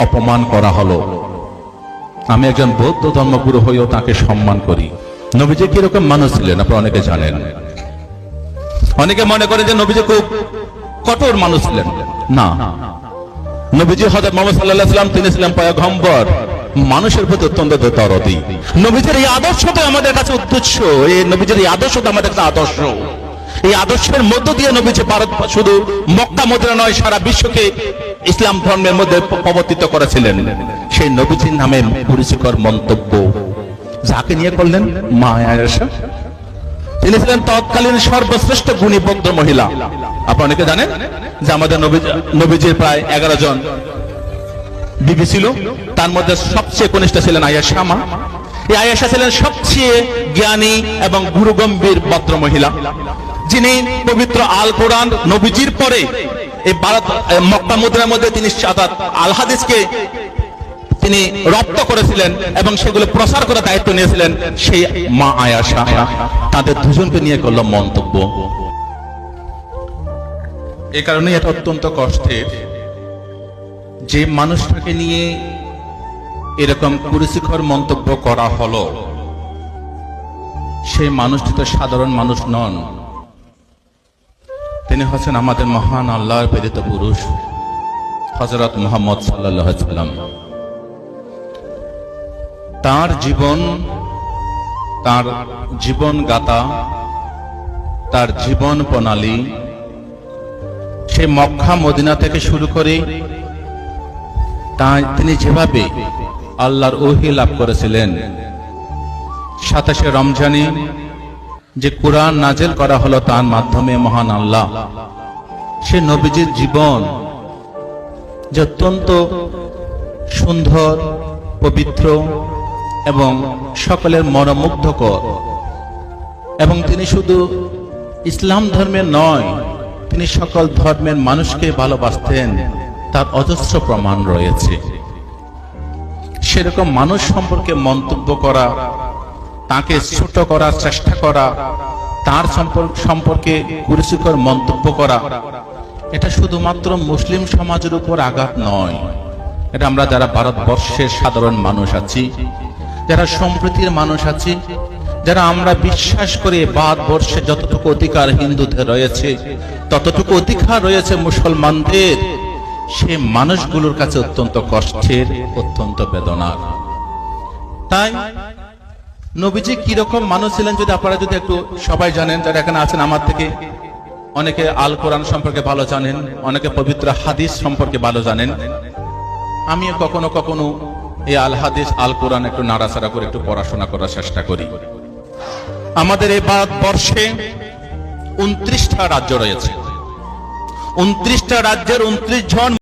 অপমান করা হলো। আমি একজন বৌদ্ধ ধর্মগুরু হয়েও তাকে সম্মান করি। নবীজি কীরকম মানুষ ছিলেন, আপনারা অনেকে জানেন। অনেকে মনে করেন যে নবীজি খুব কঠোর মানুষ ছিলেন। না। নবীজি হজরত মোহাম্মদ সাল্লাহ সাল্লাম, তিনি ছিলেন পয়গম্বর। মানুষের প্রতি অত্যন্ত দরদি নবীজির এই আদর্শটা আমাদের কাছে উদ্দেশ্য। এই নবীজির এই আদর্শটা আমাদের কাছে আদর্শ। এই আদর্শের মধ্য দিয়ে নবীজি ভারত শুধু মক্কা মদিনা নয়, সারা বিশ্বকে ইসলাম ধর্মের মধ্যে প্রবর্তিত করেছিলেন। সেই নবীজির নামে পরিচিকর মন্তব্য। যাকে নিয়ে করলেন? মা তিনি ছিলেন তৎকালীন সর্বশ্রেষ্ঠ গুণী বৌদ্ধ মহিলা। আপনি অনেকে জানেন যে আমাদের নবীজির প্রায় এগারো জন বিবি ছিল। তার মধ্যে সবচেয়ে কনিষ্ঠ ছিলেন আয়েশা মা। এই আয়েশা ছিলেন সবচেয়ে জ্ঞানী এবং গুরুগম্ভীর ভদ্র মহিলা। যিনি পবিত্র আল কোরআন নবীজির পরে এই ভারত মক্কা মুদ্রার মধ্যে তিনি আল হাদিসকে তিনি রপ্ত করেছিলেন এবং সেগুলো প্রসার করার দায়িত্ব নিয়েছিলেন সেই মা আয়াশা তাদের দুজনকে নিয়ে করল মন্তব্য। এ কারণে এটা অত্যন্ত কষ্টের যে মানুষটাকে নিয়ে এরকম কুরুশিখর মন্তব্য করা হলো, সেই মানুষটি তো সাধারণ মানুষ নন। তিনি হচ্ছেন আমাদের মহান আল্লাহর প্রেরিত পুরুষ হজরত মোহাম্মদ সাল্লাম তার জীবন তার জীবন গাতা তার জীবন প্রণালী সে মক্কা, মদিনা থেকে শুরু করে তিনি যেভাবে আল্লাহর ওহি লাভ করেছিলেন সাতাশে রমজানে যে কোরআন নাজেল করা হলো তার মাধ্যমে মহান আল্লাহ। সে নবীজির জীবন যে অত্যন্ত সুন্দর, পবিত্র এবং সকলের মনোমুগ্ধকর। এবং তিনি শুধু ইসলাম ধর্মের নয়, তিনি সকল ধর্মের মানুষকে ভালোবাসতেন, তার অজস্র প্রমাণ রয়েছে। সেরকম মানুষ সম্পর্কে মন্তব্য করা তাকে ছোট করার চেষ্টা করা, তার সম্পর্ক কুরুচিকর মন্তব্য করা। এটা শুধুমাত্র মুসলিম সমাজের উপর আঘাত নয়। এটা আমরা যারা ভারতবর্ষের সাধারণ মানুষ আছি, যারা সম্প্রীতির মানুষ আছি, যারা আমরা বিশ্বাস করে ভারতবর্ষে যতটুকু অধিকার হিন্দুদের রয়েছে, ততটুকু অধিকার রয়েছে মুসলমানদের, সে মানুষগুলোর কাছে অত্যন্ত কষ্টের, অত্যন্ত বেদনার। তাই নবীজি কীরকম মানুষ ছিলেন যদি আপনারা যদি একটু সবাই জানেন, যারা এখানে আছেন আমার থেকে, অনেকে আল কোরআন সম্পর্কে ভালো জানেন, অনেকে পবিত্র হাদিস সম্পর্কে ভালো জানেন। আমিও কখনো কখনো এই আল হাদিস, আল কোরআন একটু নাড়াচাড়া করে একটু পড়াশোনা করার চেষ্টা করি। আমাদের এই ভারতবর্ষে উনত্রিশটা রাজ্য রয়েছে। উনত্রিশটা রাজ্যের উনত্রিশ জন